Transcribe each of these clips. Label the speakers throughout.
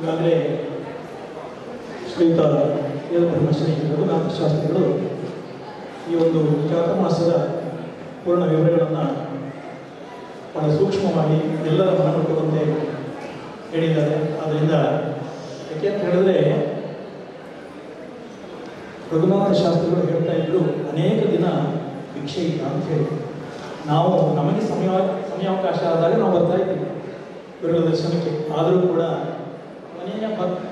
Speaker 1: ಈಗಾಗಲೇ ಶ್ರೀಯುತ ಶ್ರೀ ರಘುನಾಥ ಶಾಸ್ತ್ರಿಗಳು ಈ ಒಂದು ಚಾತುರ್ಮಾಸದ ಪೂರ್ಣ ವಿವರಗಳನ್ನು ಬಹಳ ಸೂಕ್ಷ್ಮವಾಗಿ ಎಲ್ಲರ ಮನಮುಟ್ಟುವಂತೆ ಹೇಳಿದ್ದಾರೆ. ಆದ್ದರಿಂದ ಯಾಕೆ ಅಂತ ಹೇಳಿದ್ರೆ, ರಘುನಾಥ ಶಾಸ್ತ್ರಿಗಳು ಹೇಳ್ತಾ ಇದ್ರು, ಅನೇಕ ದಿನ ಭಿಕ್ಷೆ ಇಲ್ಲ ಅಂತ ಹೇಳಿ. ನಾವು ನಮಗೆ ಸಮಯ, ಸಮಯಾವಕಾಶ ಆದಾಗ ನಾವು ಬರ್ತಾ ಇದ್ದೀವಿ. ಗುರುಗಳ ದರ್ಶನಕ್ಕೆ. ಆದರೂ ಕೂಡ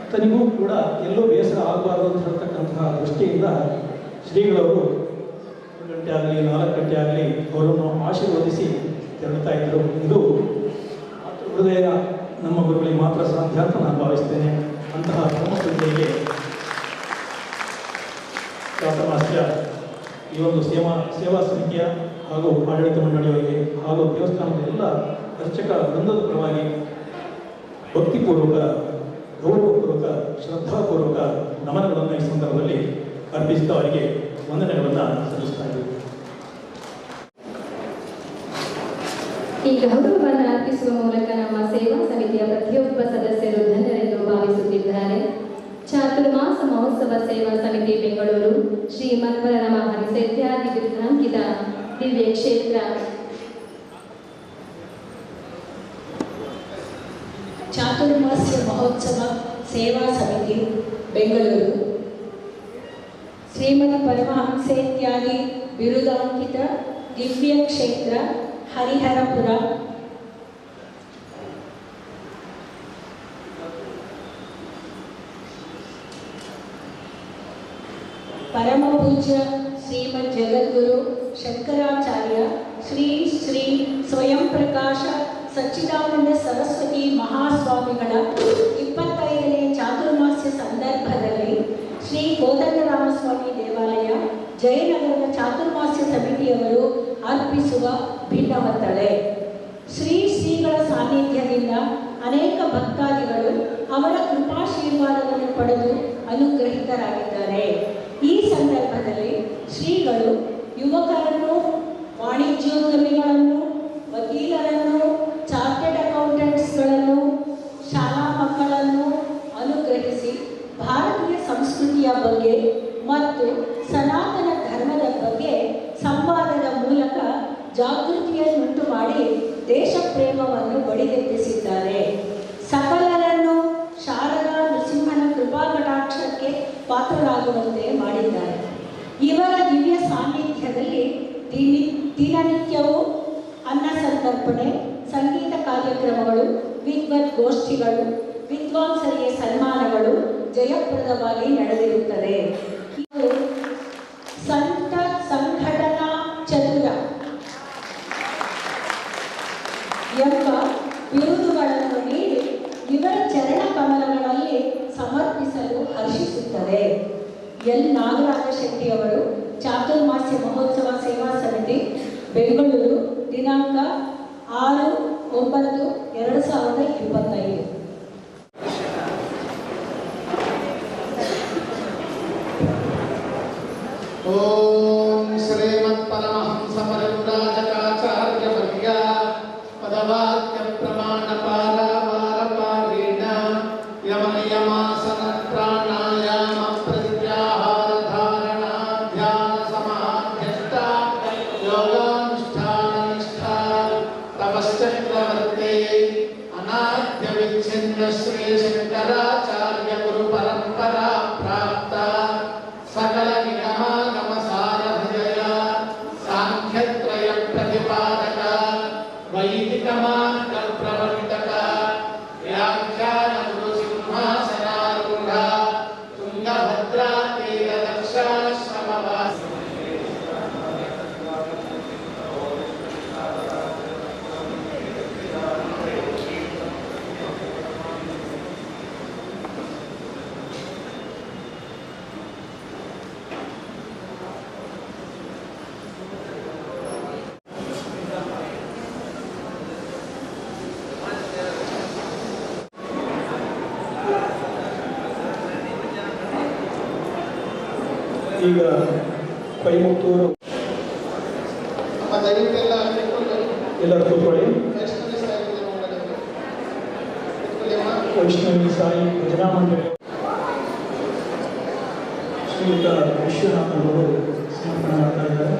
Speaker 1: ಭಕ್ತನಿಗೂ ಕೂಡ ಎಲ್ಲೂ ಬೇಸರ ಆಗಬಾರ್ದು ಅಂತ ದೃಷ್ಟಿಯಿಂದ ಶ್ರೀಗಳವರು ಒಂದು ಗಂಟೆ ಆಗಲಿ, ನಾಲ್ಕು ಗಂಟೆ ಆಗಲಿ ಅವರನ್ನು ಆಶೀರ್ವದಿಸಿ ತೆರಳುತ್ತಾ ಇದ್ದರು. ಇದು ಹೃದಯ, ನಮ್ಮ ಗುರುಗಳಿಗೆ ಮಾತ್ರ ಸಾಧ್ಯ ಅಂತ ನಾನು ಭಾವಿಸ್ತೇನೆ. ಅಂತಹ ಧರ್ಮಶ್ರದ್ಧೆಗೆ ಚಾತುರ್ಮಾಸ್ಯ ಈ ಒಂದು ಸೇವಾ ಸೇವಾ ಸಮಿತಿಯ ಹಾಗೂ ಆಡಳಿತ ಮಂಡಳಿಯವರಿಗೆ ಹಾಗೂ ದೇವಸ್ಥಾನದ ಎಲ್ಲ ಅರ್ಚಕ ವೃಂದದ ಪರವಾಗಿ ಭಕ್ತಿಪೂರ್ವಕ ಗೌರವಪೂರ್ವಕ, ಶ್ರದ್ಧಾಪೂರ್ವಕ ನಮನಗಳನ್ನು ಈ ಸಂದರ್ಭದಲ್ಲಿ ಅರ್ಪಿಸಿದ ಅವರಿಗೆ ವಂದನೆಗಳನ್ನು ಸಲ್ಲಿಸ್ತಾ ಇದ್ದೀವಿ
Speaker 2: ಈ ಗೌರವವನ್ನು ಅರ್ಪಿಸುವ ಮೂಲಕ ನಮ್ಮ ಸೇವಾ ಸಮಿತಿಯ ಪ್ರತಿಯೊಬ್ಬ ಸದಸ್ಯರು ಧನ್ಯರೆಂದು ಭಾವಿಸುತ್ತಿದ್ದಾರೆ. ಚಾತುರ್ಮಾಸ ಮಹೋತ್ಸವ ಸೇವಾ ಸಮಿತಿ ಬೆಂಗಳೂರು ಶ್ರೀ ಮಧ್ವರ ಮಹರಿಸೇತ್ಯಾದಿ ಬಿರುದಾಂಕಿತ ದಿವ್ಯ ಕ್ಷೇತ್ರ
Speaker 3: ಚಾತುರ್ಮಾಸ್ಯ ಮಹೋತ್ಸವ ಸೇವಾ ಸಮಿತಿ ಬೆಂಗಳೂರು ಶ್ರೀಮದ್ ಪರಮಹಂಸೆ ಇತ್ಯಾದಿ ಬಿರುದಾಂಕಿತ ದಿವ್ಯ ಕ್ಷೇತ್ರ ಹರಿಹರಪುರ ಕೋದಂಡರಾಮಸ್ವಾಮಿ ದೇವಾಲಯ, ಜಯನಗರದ ಚಾತುರ್ಮಾಸ್ಯ ಸಮಿತಿಯವರು ಅರ್ಪಿಸುವ ಭಿನ್ನವತ್ತಳೆ ಶ್ರೀ ಶ್ರೀಗಳ ಸಾನ್ನಿಧ್ಯದಿಂದ ಅನೇಕ ಭಕ್ತಾದಿಗಳು ಅವರ ಕೃಪಾಶೀರ್ವಾದವನ್ನು ಪಡೆದು ಅನುಗ್ರಹಿತರಾಗಿದ್ದಾರೆ. ಈ ಸಂದರ್ಭದಲ್ಲಿ ಶ್ರೀಗಳು ಯುವಕರನ್ನು, ವಾಣಿಜ್ಯೋದ್ಯಮಿಗಳನ್ನು, ವಕೀಲರನ್ನು ಸಂಸ್ಕೃತಿಯ ಬಗ್ಗೆ ಮತ್ತು ಸನಾತನ ಧರ್ಮದ ಬಗ್ಗೆ ಸಂವಾದದ ಮೂಲಕ ಜಾಗೃತಿಯನ್ನುಂಟು ಮಾಡಿ ದೇಶ ಪ್ರೇಮವನ್ನು ಬಡಿದೆಬ್ಬಿಸಿದ್ದಾರೆ ಸಕಲರನ್ನು ಶಾರದಾ ನೃಸಿಂಹನ ಕೃಪಾ ಕಟಾಕ್ಷಕ್ಕೆ ಪಾತ್ರರಾಗುವಂತೆ ಮಾಡಿದ್ದಾರೆ. ಇವರ ದಿವ್ಯ ಸಾನ್ನಿಧ್ಯದಲ್ಲಿ ದಿನಿ ದಿನನಿತ್ಯವೂ ಅನ್ನ ಸಂತರ್ಪಣೆ ಜಯಪ್ರದವಾಗಿ ನಡೆದಿರುತ್ತದೆ.
Speaker 1: ಈಗ ಕೈಮುತ್ತೂರು. ಎಲ್ಲರೂ ಕೂತ್ಕೊಳ್ಳಿ.
Speaker 4: ವೈಷ್ಣವಿ
Speaker 1: ಸಾಯಿ ಭಜನಾ ಮಂಡಳಿ ಶ್ರೀಯುತ ವಿಶ್ವನಾಥ್ ಅವರು ಸಮರ್ಪಣೆ ಮಾಡ್ತಾ ಇದ್ದಾರೆ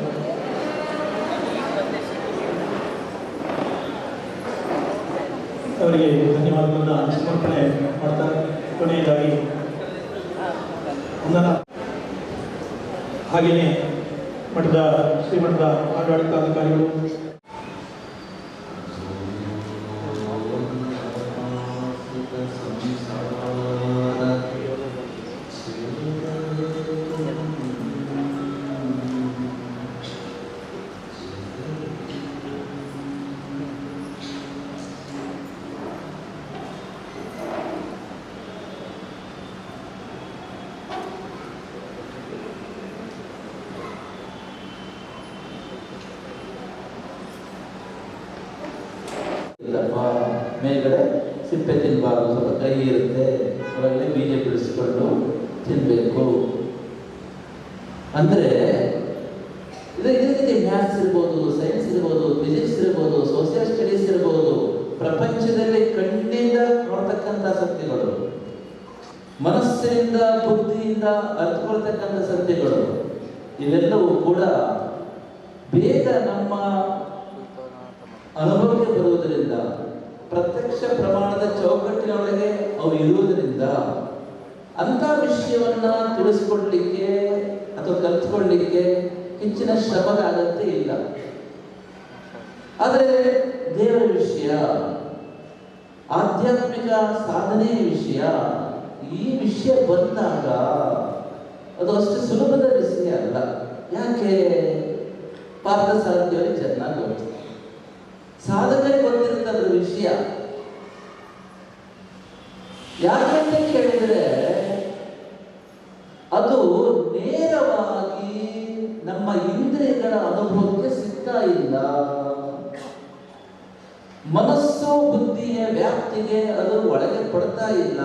Speaker 1: ಅವರಿಗೆ ಧನ್ಯವಾದಗಳನ್ನ ಸಮರ್ಪಣೆ ಮಾಡ್ತಾರೆ ಕೊನೆಯದಾಗಿ ವಂದನ ಹಾಗೆಯೇ ಮಠದ ಶ್ರೀಮಠದ ಆಡಳಿತಾಧಿಕಾರಿಗಳು
Speaker 5: ಇಲ್ಲಪ್ಪ, ಮೇಲ್ಗಡೆ ಸಿಪ್ಪೆ ತಿನ್ನಬಾರ್ದು ಸ್ವಲ್ಪ ಕೈ ಇರುತ್ತೆ ಅದರಲ್ಲಿ ಬೀಜ ಬಿಡಿಸ್ಕೊಂಡು ತಿನ್ನಬೇಕು ಅಂದರೆ, ಇದು ರೀತಿ ಮ್ಯಾಥ್ಸ್ ಇರ್ಬೋದು ಸೈನ್ಸ್ ಇರ್ಬೋದು ಫಿಸಿಕ್ಸ್ ಇರ್ಬೋದು ಸೋಷಿಯಲ್ ಸ್ಟಡೀಸ್ ಇರ್ಬೋದು, ಪ್ರಪಂಚದಲ್ಲಿ ಕಣ್ಣಿಂದ ನೋಡ್ತಕ್ಕಂಥ ಸತ್ಯಗಳು ಮನಸ್ಸಿನಿಂದ, ಬುದ್ಧಿಯಿಂದ ಅರ್ಥಕೊಳ್ತಕ್ಕಂಥ ಸತ್ಯಗಳು ಇವೆಲ್ಲವೂ ಕೂಡ ಬೇಗ ನಮ್ಮ ಅನುಭವಕ್ಕೆ ಬರುವುದರಿಂದ, ಪ್ರತ್ಯಕ್ಷ ಪ್ರಮಾಣದ ಚೌಕಟ್ಟಿನೊಳಗೆ ಅವು ಇರುವುದರಿಂದ ಅಂತ ವಿಷಯವನ್ನ ತಿಳಿಸ್ಕೊಡ್ಲಿಕ್ಕೆ ಅಥವಾ ಕಲ್ತ್ಕೊಳ್ಳಿಕ್ಕೆ ಹೆಚ್ಚಿನ ಶ್ರಮದ ಅಗತ್ಯ ಇಲ್ಲ. ಆದರೆ ದೇವರ ವಿಷಯ, ಆಧ್ಯಾತ್ಮಿಕ ಸಾಧನೆಯ ವಿಷಯ, ಈ ವಿಷಯ ಬಂದಾಗ ಅದು ಅಷ್ಟು ಸುಲಭದ ವಿಷಯ ಅಲ್ಲ. ಯಾಕೆ? ಪಾರ್ಥಸಾರಥಿಯವರಿಗೆ ಚೆನ್ನಾಗಿ ಗೊತ್ತು ಸಾಧಕರಿಗೆ ಗೊತ್ತಿರುತ್ತದ ವಿಷಯ. ಯಾಕಂತ ಕೇಳಿದ್ರೆ, ಅದು ನೇರವಾಗಿ ನಮ್ಮ ಇಂದ್ರಿಯಗಳ ಅನುಭವಕ್ಕೆ ಸಿಗ್ತಾ ಇಲ್ಲ. ಮನಸ್ಸು, ಬುದ್ಧಿಯ, ವ್ಯಾಪ್ತಿಗೆ ಅದು ಒಳಗೆ ಪಡ್ತಾ ಇಲ್ಲ.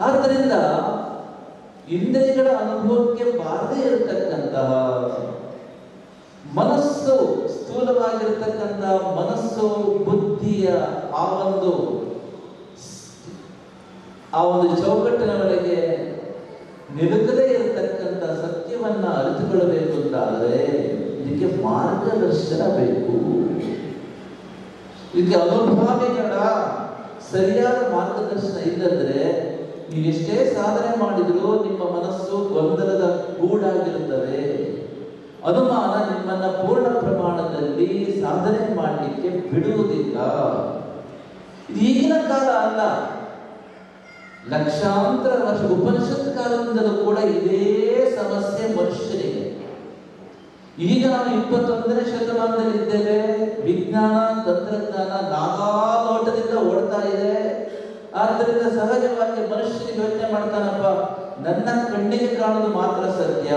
Speaker 5: ಆದ್ದರಿಂದ ಇಂದ್ರಿಯಗಳ ಅನುಭವಕ್ಕೆ ಬಾರದೇ ಇರತಕ್ಕಂತಹ ಮನಸ್ಸು ಸ್ಥೂಲವಾಗಿರ್ತಕ್ಕಂಥ ಮನಸ್ಸು, ಬುದ್ಧಿಯ ಆ ಒಂದು ಆ ಒಂದು ಚೌಕಟ್ಟಿನ ಒಳಗೆ ನಿಲುಕದೇ ಇರತಕ್ಕಂಥ ಸತ್ಯವನ್ನ ಅರಿತುಕೊಳ್ಳಬೇಕು ಅಂತಾದರೆ ಇದಕ್ಕೆ ಮಾರ್ಗದರ್ಶನ ಬೇಕು. ಇದಕ್ಕೆ ಅನುಭಾವಿಗಳ ಸರಿಯಾದ ಮಾರ್ಗದರ್ಶನ ಇಲ್ಲದ್ರೆ ನೀವು ಎಷ್ಟೇ ಸಾಧನೆ ಮಾಡಿದರೂ ನಿಮ್ಮ ಮನಸ್ಸು ಗೊಂದಲದ ಗೂಡಾಗಿರುತ್ತದೆ ಅನುಮಾನ ನಿಮ್ಮನ್ನ ಪೂರ್ಣ ಪ್ರಮಾಣದಲ್ಲಿ ಸಾಧನೆ ಮಾಡಲಿಕ್ಕೆ ಬಿಡುವುದಿಲ್ಲ. ಇದು ಈಗಿನ ಕಾಲ ಅಲ್ಲ. ಲಕ್ಷಾಂತರ ವರ್ಷ, ಉಪನಿಷತ್ ಕಾಲದಿಂದಲೂ ಕೂಡ ಇದೇ ಸಮಸ್ಯೆ ಮನುಷ್ಯನಿಗೆ. ಈಗ ನಾವು ಇಪ್ಪತ್ತೊಂದನೇ ಶತಮಾನದಲ್ಲಿ ಇದ್ದೇವೆ ವಿಜ್ಞಾನ, ತಂತ್ರಜ್ಞಾನ ನಾನಾ ನೋಟದಿಂದ ಓಡ್ತಾ ಇದೆ. ಆದ್ದರಿಂದ ಸಹಜವಾಗಿ ಮನುಷ್ಯನಿಗೆ ಯೋಚನೆ ಮಾಡ್ತಾನಪ್ಪ, ನನ್ನ ಕಣ್ಣಿಗೆ ಕಾಣೋದು ಮಾತ್ರ ಸತ್ಯ.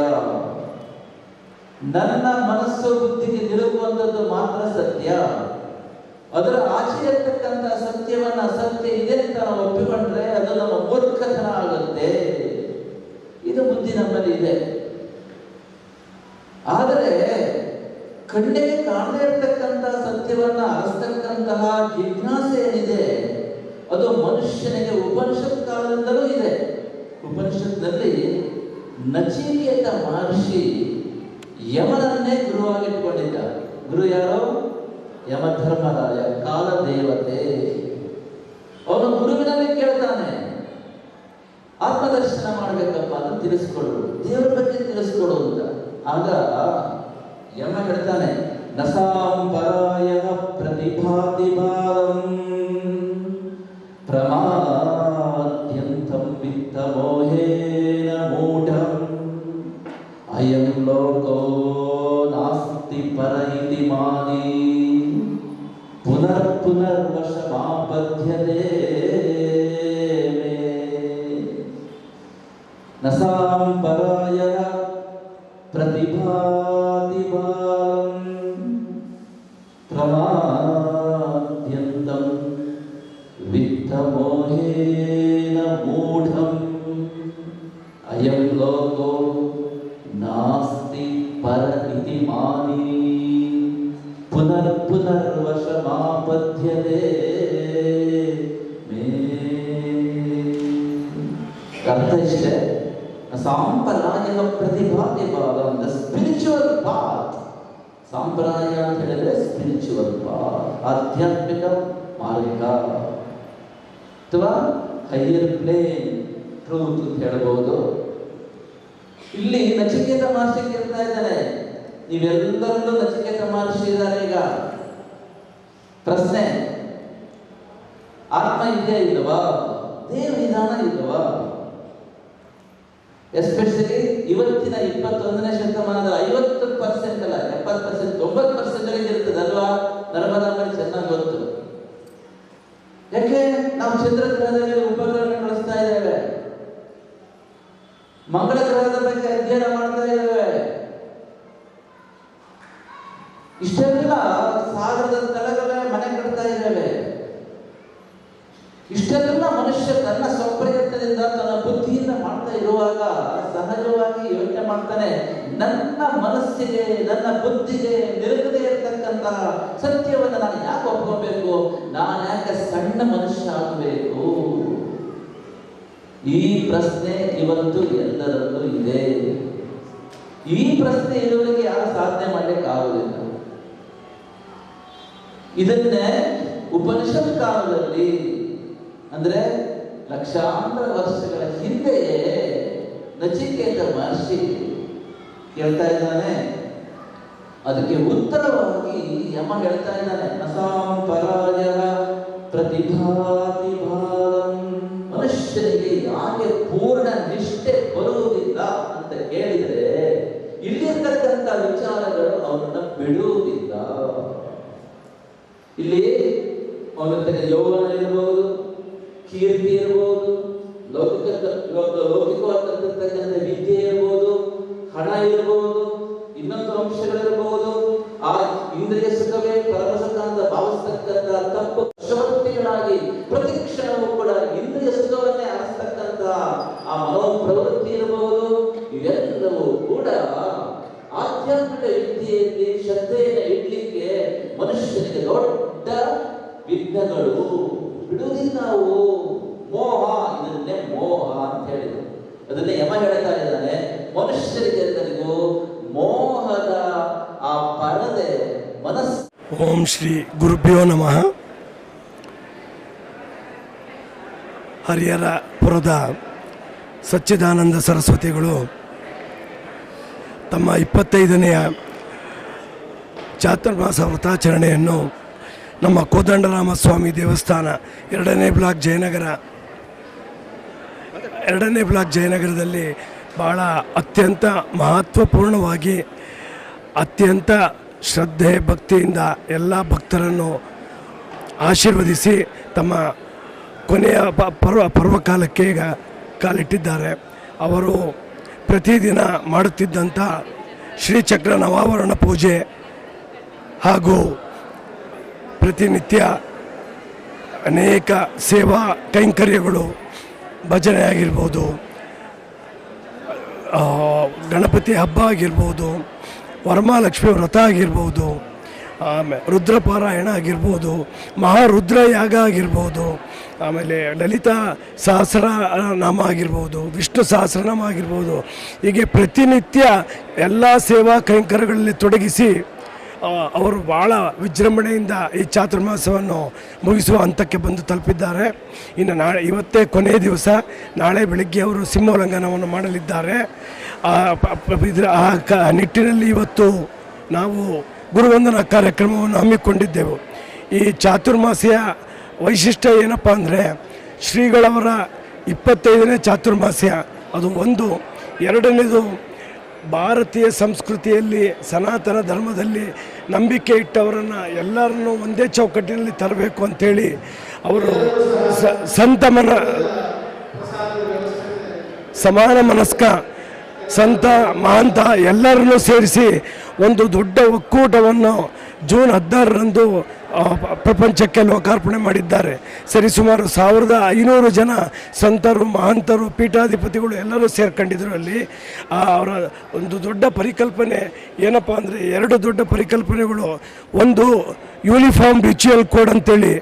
Speaker 5: ನನ್ನ ಮನಸ್ಸು ಬುದ್ಧಿಗೆ ನಿಲುಕುವಂಥದ್ದು ಮಾತ್ರ ಸತ್ಯ. ಅದರ ಆಚೆ ಇರ್ತಕ್ಕಂಥ ಸತ್ಯವನ್ನ ಅಸತ್ಯ ಇದೆ ಅಂತ ನಾವು ಒಪ್ಪಿಕೊಂಡ್ರೆ ಅದು ನಮ್ಮ ಮೂರ್ಖತನ ಆಗುತ್ತೆ. ಇದು ಬುದ್ಧಿ ನಮ್ಮಲ್ಲಿ ಇದೆ. ಆದರೆ ಕಣ್ಣಿಗೆ ಕಾಣದೇ ಇರತಕ್ಕಂಥ ಸತ್ಯವನ್ನ ಅರಸ್ತಕ್ಕಂತಹ ಜಿಜ್ಞಾಸೆ ಏನಿದೆ, ಅದು ಮನುಷ್ಯನಿಗೆ ಉಪನಿಷತ್ ಕಾಲದಿಂದಲೂ ಇದೆ. ಉಪನಿಷತ್ನಲ್ಲಿ ನಚಿಕೇತ ಮಹರ್ಷಿ ಯಮನನ್ನೇ ಗುರುವಾಗಿಟ್ಕೊಂಡಿದ್ದ ಗುರು ಯಾರು? ಯಮಧರ್ಮರಾಯ ಕಾಲ ದೇವತೆ ಅವನು ಗುರುವಿನಲ್ಲಿ ಕೇಳ್ತಾನೆ. ಆತ್ಮದರ್ಶನ ಮಾಡಬೇಕಪ್ಪ ಅಂತ ತಿಳಿಸ್ಕೊಡು. ದೇವರ ಬಗ್ಗೆ ತಿಳಿಸ್ಕೊಡು ಅಂತ. ಆಗ ಯಮ ಹೇಳ್ತಾನೆ ನಸಾಂಪರಾಯ ಪ್ರತಿಭಾತಿ ಬಾಲಂ ಪ್ರಮಾದ್ಯಂತಂ अयं लोको नास्ति पर इति मानी पुनर्पुनर्वशमापद्यते मे। न सां पराय प्रतिभादिवान् प्रमाद्यन्तं वित्तमोहेन मोह पर इति मानी पुनर्पुनर्वशमापद्यते मे ಅರ್ಥ ಇಷ್ಟೇ ಸಾಂಪ್ರದಾಯಿಕ ಪ್ರತಿಭಾತಿ ಭಾಗ ಅಂತ ಸ್ಪಿರಿಚುವಲ್ ಪಾತ್ ಸಾಂಪ್ರದಾಯ ಅಂತ ಹೇಳಿದ್ರೆ ಸ್ಪಿರಿಚುವಲ್ ಪಾತ್ ಆಧ್ಯಾತ್ಮಿಕ ಮಾರ್ಗ. ಅಥವಾ ಹೈಯರ್ ಪ್ಲೇನ್ ಟ್ರೂತ್ ಅಂತ ಹೇಳ್ಬೋದು. ಇಲ್ಲಿ ನಚಿಕೇತ ಮಹರ್ಷಿ ಕೇಳ್ತಾ ಇದ್ದಾರೆ. ನೀವೆಲ್ಲರಲ್ಲೂ ನಚಿಕೇತ ಮಹರ್ಷಿ ಇದ್ದಾರೆ ಈಗ. ಪ್ರಶ್ನೆ ಆತ್ಮ ಇದೆ ಇಲ್ಲವಾ? ದೇವ ವಿಧಾನ ಇಲ್ಲವಾ? ಎಸ್ಪೆಷಲಿ ಇವತ್ತಿನ ಇಪ್ಪತ್ತೊಂದನೇ ಶತಮಾನದ ಐವತ್ತು ಪರ್ಸೆಂಟ್ ಅಲ್ಲ, ಎಪ್ಪತ್ತು ಪರ್ಸೆಂಟ್ ತೊಂಬತ್ತು ಪರ್ಸೆಂಟ್ ಇರ್ತದೆ ಅಲ್ವಾ? ನರ್ಮದಾ ಚೆನ್ನಾಗಿ ಗೊತ್ತು. ಯಾಕೆ? ನಾವು ಚಂದ್ರ ಮಂಗಳ ಗ್ರಹದ ಬಗ್ಗೆ ಅಧ್ಯಯನ ಮಾಡ್ತಾ ಇದ್ದೇವೆ ಇಷ್ಟೆಲ್ಲ ಸಾಗರದ ತಳಗಳ ಮನೆ ಕಟ್ತಾ ಇದ್ದೇವೆ. ಇಷ್ಟೆಲ್ಲ ಮನುಷ್ಯ ತನ್ನ ಸ್ವಪ್ರಯತ್ನದಿಂದ ತನ್ನ ಬುದ್ಧಿಯಿಂದ ಮಾಡ್ತಾ ಇರುವಾಗ ಸಹಜವಾಗಿ ಯೋಚನೆ ಮಾಡ್ತಾನೆ, ನನ್ನ ಮನಸ್ಸಿಗೆ, ನನ್ನ ಬುದ್ಧಿಗೆ ನಿರುಗದೆ ಇರತಕ್ಕಂತಹ ಸತ್ಯವನ್ನು ನಾನು ಯಾಕೆ ಒಪ್ಕೋಬೇಕು? ನಾನು ಯಾಕೆ ಸಣ್ಣ ಮನುಷ್ಯ ಆಗಬೇಕು? ಈ ಪ್ರಶ್ನೆ ಇವತ್ತು ಎಲ್ಲರಲ್ಲೂ ಇದೆ. ಈ ಪ್ರಶ್ನೆ ಇರುವವರಿಗೆ ಯಾರು ಸಾಧನೆ ಮಾಡಲಿಕ್ಕೆ ಆಗುವುದಿಲ್ಲ ಇದನ್ನೇ ಉಪನಿಷತ್ ಕಾಲದಲ್ಲಿ ಅಂದ್ರೆ ಲಕ್ಷಾಂತರ ವರ್ಷಗಳ ಹಿಂದೆಯೇ ನಚಿಕೇತ ಮಹರ್ಷಿ ಕೇಳ್ತಾ ಇದ್ದಾನೆ. ಅದಕ್ಕೆ ಉತ್ತರವಾಗಿ ಯಮ ಹೇಳ್ತಾ ಇದ್ದಾನೆ. ಅಸಾಂಪರಾಜ ಪರಾಜಯ ಪ್ರತಿಭಾತಿ ಯಾಕೆ ಪೂರ್ಣ ನಿಷ್ಠೆ ಬರುವುದಿಲ್ಲ ಅಂತ ಕೇಳಿದರೆ ಇಲ್ಲಿರ್ತಕ್ಕಂಥ ವಿಚಾರಗಳು ಅವನನ್ನ ಬಿಡುವುದಿಲ್ಲ. ಇಲ್ಲಿ ಅವನ ಯೋಗನ ಇರಬಹುದು ಕೀರ್ತಿ ಇರಬಹುದು ಲೌಕಿಕ ಲೌಕ- ಲೌಕಿಕವಾಗಿರ್ತಕ್ಕಂಥ ವಿದ್ಯೆ ಇರಬಹುದು ಹಣ ಇರಬಹುದು ಇನ್ನೊಂದು ಅಂಶಗಳಿರಬಹುದು ಆ ಇಂದ್ರಿಯ ಸುಖವೇ ಪರಮ ಸುಖ ಅಂತ ಭಾವಿಸ್ತಕ್ಕಂಥ ತಪ್ಪು ವಶವರ್ತಿಗಳಾಗಿ ಪ್ರತಿ ಕ್ಷಣವೂ ಕೂಡ ಇಂದ್ರಿಯ ಸುಖವನ್ನೇ ಆರಿಸ್ತಕ್ಕಂಥ ಆ ಮನೋಪ್ರವೃತ್ತಿ ಇರಬಹುದು ಇವೆಲ್ಲವೂ ಕೂಡ ಆಧ್ಯಾತ್ಮಿಕ ವಿದ್ಯೆಯಲ್ಲಿ ಶ್ರದ್ಧೆಯನ್ನು ಇಡ್ಲಿಕ್ಕೆ ಮನುಷ್ಯನಿಗೆ ದೊಡ್ಡ ಬಿಡುವುದಿಲ್ಲ ನಾವು. ಮೋಹ, ಇದನ್ನೇ ಮೋಹ ಅಂತ ಹೇಳಿದ್ರು. ಅದನ್ನೇ ಯಮ ಹೇಳ್ತಾ ಇದ್ದಾನೆ. ಮನುಷ್ಯರಿಗೆ ಎಲ್ಲರಿಗೂ ಮೋಹದ ಆ ಪರದೆ ಮನಸ್ಸು.
Speaker 6: ಓಂ ಶ್ರೀ ಗುರುಭ್ಯೋ ನಮಃ. ಹರಿಹರ ಪುರದ ಸಚ್ಚಿದಾನಂದ ಸರಸ್ವತಿಗಳು ತಮ್ಮ ಇಪ್ಪತ್ತೈದನೆಯ ಚಾತುರ್ಮಾಸ ವ್ರತಾಚರಣೆಯನ್ನು ನಮ್ಮ ಕೋದಂಡರಾಮ ಸ್ವಾಮಿ ದೇವಸ್ಥಾನ, ಎರಡನೇ ಬ್ಲಾಕ್ ಜಯನಗರ. ಎರಡನೇ ಬ್ಲಾಕ್ ಜಯನಗರದಲ್ಲಿ ಭಾಳ ಅತ್ಯಂತ ಮಹತ್ವಪೂರ್ಣವಾಗಿ, ಅತ್ಯಂತ ಶ್ರದ್ಧೆ, ಭಕ್ತಿಯಿಂದ ಎಲ್ಲ ಭಕ್ತರನ್ನು ಆಶೀರ್ವದಿಸಿ ತಮ್ಮ ಕೊನೆಯ ಪರ್ವ, ಪರ್ವಕಾಲಕ್ಕೆ ಈಗ ಕಾಲಿಟ್ಟಿದ್ದಾರೆ. ಅವರು ಪ್ರತಿದಿನ ಮಾಡುತ್ತಿದ್ದಂಥ ಶ್ರೀಚಕ್ರ ನವಾವರಣ ಪೂಜೆ ಹಾಗೂ ಪ್ರತಿನಿತ್ಯ ಅನೇಕ ಸೇವಾ ಕೈಂಕರ್ಯಗಳು ಭಜನೆ ಆಗಿರ್ಬೋದು ಗಣಪತಿ ಹಬ್ಬ ಆಗಿರ್ಬೋದು ವರಮಹಾಲಕ್ಷ್ಮಿ ವ್ರತ ಆಗಿರ್ಬೋದು ಆಮೇಲೆ ರುದ್ರಪಾರಾಯಣ ಆಗಿರ್ಬೋದು ಮಹಾರುದ್ರ ಯಾಗ ಆಗಿರ್ಬೋದು, ಆಮೇಲೆ ಲಲಿತ ಸಹಸ್ರ ನಾಮ ಆಗಿರ್ಬೋದು, ವಿಷ್ಣು ಸಹಸ್ರನಾಮ ಆಗಿರ್ಬೋದು, ಹೀಗೆ ಪ್ರತಿನಿತ್ಯ ಎಲ್ಲ ಸೇವಾ ಕೈಂಕರ್ಯಗಳಲ್ಲಿ ತೊಡಗಿಸಿ ಅವರು ಭಾಳ ವಿಜೃಂಭಣೆಯಿಂದ ಈ ಚಾತುರ್ಮಾಸವನ್ನು ಮುಗಿಸುವ ಹಂತಕ್ಕೆ ಬಂದು ತಲುಪಿದ್ದಾರೆ. ಇನ್ನು ನಾಳೆ, ಇವತ್ತೇ ಕೊನೆಯ ದಿವಸ, ನಾಳೆ ಬೆಳಗ್ಗೆ ಅವರು ಸಿಂಹೋಲ್ಲಂಘನವನ್ನು ಮಾಡಲಿದ್ದಾರೆ. ಇದ್ರ, ಆ ಕ, ನಿಟ್ಟಿನಲ್ಲಿ ಇವತ್ತು ನಾವು ಗುರುವಂದನ ಕಾರ್ಯಕ್ರಮವನ್ನು ಹಮ್ಮಿಕೊಂಡಿದ್ದೆವು. ಈ ಚಾತುರ್ಮಾಸಿಯ ವೈಶಿಷ್ಟ್ಯ ಏನಪ್ಪ ಅಂದರೆ, ಶ್ರೀಗಳವರ ಇಪ್ಪತ್ತೈದನೇ ಚಾತುರ್ಮಾಸ್ಯ ಅದು ಒಂದು, ಎರಡನೇದು ಭಾರತೀಯ ಸಂಸ್ಕೃತಿಯಲ್ಲಿ, ಸನಾತನ ಧರ್ಮದಲ್ಲಿ ನಂಬಿಕೆ ಇಟ್ಟವರನ್ನು ಎಲ್ಲರನ್ನೂ ಒಂದೇ ಚೌಕಟ್ಟಿನಲ್ಲಿ ತರಬೇಕು ಅಂತೇಳಿ ಅವರು ಸಂತ ಮನ, ಸಮಾನ ಮನಸ್ಕ, ಸಂತ, ಮಹಾಂತ ಎಲ್ಲರನ್ನೂ ಸೇರಿಸಿ ಒಂದು ದೊಡ್ಡ ಒಕ್ಕೂಟವನ್ನು ಜೂನ್ ಹದಿನಾರರಂದು ಪ್ರಪಂಚಕ್ಕೆ ಲೋಕಾರ್ಪಣೆ ಮಾಡಿದ್ದಾರೆ. ಸರಿಸುಮಾರು ಸಾವಿರದ ಐನೂರು ಜನ ಸಂತರು, ಮಹಂತರು, ಪೀಠಾಧಿಪತಿಗಳು ಎಲ್ಲರೂ ಸೇರ್ಕೊಂಡಿದ್ರು ಅಲ್ಲಿ. ಅವರ ಒಂದು ದೊಡ್ಡ ಪರಿಕಲ್ಪನೆ ಏನಪ್ಪ ಅಂದರೆ, ಎರಡು ದೊಡ್ಡ ಪರಿಕಲ್ಪನೆಗಳು. ಒಂದು ಯೂನಿಫಾರ್ಮ್ ರಿಚುವಲ್ ಕೋಡ್ ಅಂತೇಳಿ,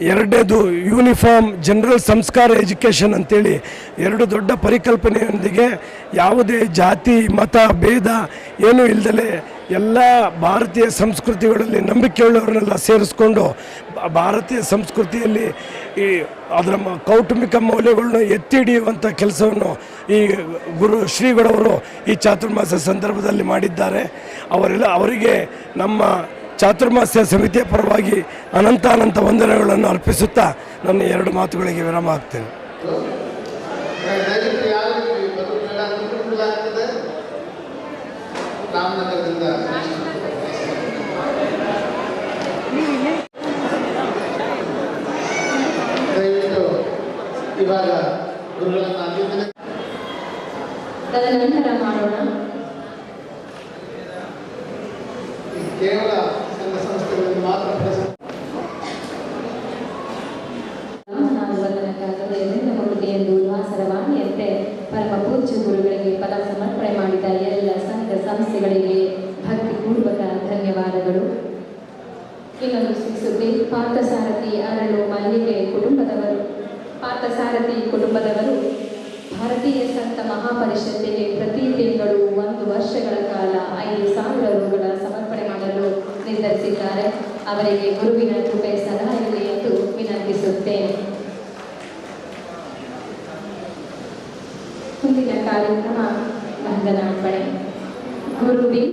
Speaker 6: ಎರಡನೇದು ಯೂನಿಫಾರ್ಮ್ ಜನರಲ್ ಸಂಸ್ಕಾರ ಎಜುಕೇಷನ್ ಅಂತೇಳಿ. ಎರಡು ದೊಡ್ಡ ಪರಿಕಲ್ಪನೆಯೊಂದಿಗೆ ಯಾವುದೇ ಜಾತಿ, ಮತ, ಭೇದ ಏನೂ ಇಲ್ದಲೆ ಎಲ್ಲ ಭಾರತೀಯ ಸಂಸ್ಕೃತಿಗಳಲ್ಲಿ ನಂಬಿಕೆಯುಳ್ಳವರನ್ನೆಲ್ಲ ಸೇರಿಸ್ಕೊಂಡು ಭಾರತೀಯ ಸಂಸ್ಕೃತಿಯಲ್ಲಿ ಈ ಅದರ ಕೌಟುಂಬಿಕ ಮೌಲ್ಯಗಳನ್ನ ಎತ್ತಿ ಹಿಡಿಯುವಂಥ ಕೆಲಸವನ್ನು ಈ ಗುರು ಶ್ರೀಗಳವರು ಈ ಚಾತುರ್ಮಾಸ ಸಂದರ್ಭದಲ್ಲಿ ಮಾಡಿದ್ದಾರೆ. ಅವರೆಲ್ಲ ಅವರಿಗೆ ನಮ್ಮ ಚಾತುರ್ಮಾಸ್ಯ ಸಮಿತಿಯ ಪರವಾಗಿ ಅನಂತ ಅನಂತ ವಂದನೆಗಳನ್ನು ಅರ್ಪಿಸುತ್ತಾ ನನ್ನ ಎರಡು ಮಾತುಗಳಿಗೆ ವಿರಾಮ ಆಗ್ತೇನೆ
Speaker 4: ದಯವಿಟ್ಟು ಯಾರು ಇಲ್ಲಿ ಬರುವುದಿಲ್ಲ ಅನುಕೂಲವಾಗ್ತದೆ ರಾಮನಗರದಿಂದ. ದಯವಿಟ್ಟು ಇವಾಗ ಗುರುಗಳನ್ನ
Speaker 2: ಸಂಸ್ಥೆಗಳಿಗೆ ಭಕ್ತಿಪೂರ್ವಕ ಧನ್ಯವಾದಗಳು. ಇನ್ನೊಂದು ಸುದ್ದಿ ಪಾರ್ಥಸಾರಥಿ ಅರಳು ಮಲ್ಲಿಗೆ ಕುಟುಂಬದವರು. ಪಾರ್ಥಸಾರಥಿ ಕುಟುಂಬದವರು, ಭಾರತೀಯ ಸಂತ ಮಹಾಪರಿಷತ್ತಿಗೆ ಪ್ರತಿ ತಿಂಗಳು ಒಂದು ವರ್ಷಗಳ ಕಾಲ ಐದು ಸಾವಿರ ರುಗಳ ಸಮರ್ಪಣೆ ಮಾಡಲು ನಿರ್ಧರಿಸಿದ್ದಾರೆ. ಅವರಿಗೆ ಗುರುವಿನ ಕೃಪೆ ಸದಾ ಇದೆ ಎಂದು ವಿನಂತಿಸುತ್ತೇನೆ. ಮುಂದಿನ ಕಾರ್ಯಕ್ರಮ ವಂದನಾರ್ಪಣೆ Gurubim